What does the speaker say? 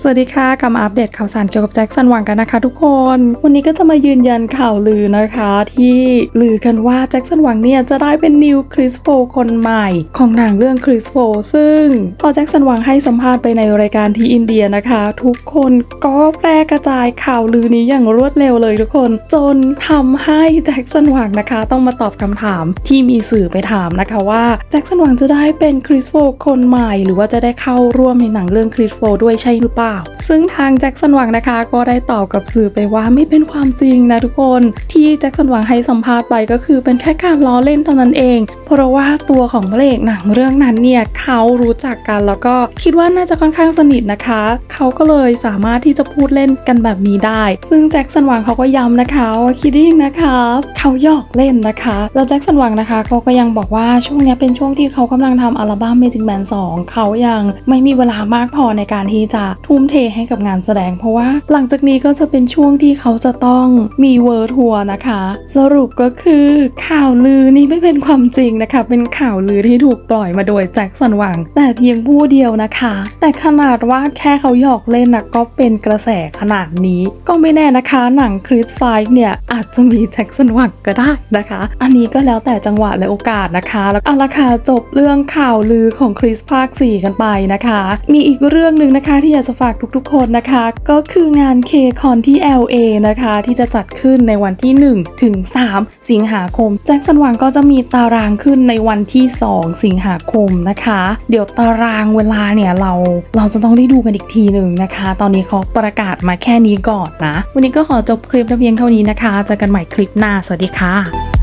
สวัสดีค่ะกลับมาอัปเดตข่าวสารเกี่ยวกับแจ็คสันหวังกันนะคะทุกคน วันนี้ก็จะมายืนยันข่าวลือนะคะ ที่ลือกันว่าแจ็คสันหวังเนี่ยจะได้เป็นนิวคริสโฟคนใหม่ ของหนังเรื่องคริสโฟซึ่งพอแจ็คสันหวังให้สัมภาษณ์ไปในรายการที่อินเดียนะคะ ทุกคนก็แพร่กระจายข่าวลือนี้อย่างรวดเร็วเลยทุกคน จนทำให้แจ็คสันหวังนะคะ ต้องมาตอบคำถามที่มีสื่อไปถามนะคะว่าแจ็คสันหวังจะได้เป็นคริสโฟคนใหม่ หรือว่าจะได้เข้าร่วมในหนังเรื่องคริสโฟด้วยใช่หรือเปล่าซึ่งทางแจ็คสันหวังนะคะ ก็ได้ตอบกับสื่อไปว่าไม่เป็นความจริงนะทุกคน ที่แจ็คสันหวังให้สัมภาษณ์ไปก็คือเป็นแค่การล้อเล่นเท่านั้นเอง เพราะว่าตัวของพระเอกหนังเรื่องนั้นเนี่ยเขารู้จักกันแล้วก็คิดว่าน่าจะค่อนข้างสนิทนะคะ เขาก็เลยสามารถที่จะพูดเล่นกันแบบนี้ได้ ซึ่งแจ็คสันหวังเขาก็ย้ำนะคะว่าคิดดิ้งนะคะเขาหยอกเล่นนะคะ แล้วแจ็คสันหวังนะคะเขาก็ยังบอกว่าช่วงนี้เป็นช่วงที่เขากำลังทำอัลบั้ม Magic Man 2 เขายังไม่มีเวลามากพอในการที่จะทุมเทให้กับงานแสดง เพราะว่าหลังจากนี้ก็จะเป็นช่วงที่เขาจะต้องมีเวิร์ทัวร์นะคะ สรุปก็คือข่าวลือนี่ไม่เป็นความจริงนะคะ เป็นข่าวลือที่ถูกปล่อยมาโดยแจ็คสันหวัง แต่เพียงผู้เดียวนะคะ แต่ขนาดว่าแค่เขาหยอกเล่นนะก็เป็นกระแสขนาดนี้ ก็ไม่แน่นะคะ หนังคริสไฟเนี่ยอาจจะมีแจ็คสันหวังก็ได้นะคะ อันนี้ก็แล้วแต่จังหวะและโอกาสนะคะแล้วเอาละค่ะจบเรื่องข่าวลือของคริสภาค 4 กันไปนะคะ มีอีกเรื่องหนึ่งนะคะที่อยากจะฝากทุกๆคนนะคะ ก็คืองานเคคอนที่ LA นะคะ ที่จะจัดขึ้นในวันที่ 1 ถึง 3 สิงหาคม แจ็คสันหวังก็จะมีตารางขึ้นในวันที่ 2 สิงหาคมนะคะ เดี๋ยวตารางเวลาเนี่ยเราเราจะต้องได้ดูกันอีกทีหนึ่งนะคะ ตอนนี้เขาประกาศมาแค่นี้ก่อนนะ วันนี้ก็ขอจบคลิปเพียงเท่านี้นะคะเจอกันใหม่คลิปหน้า สวัสดีค่ะ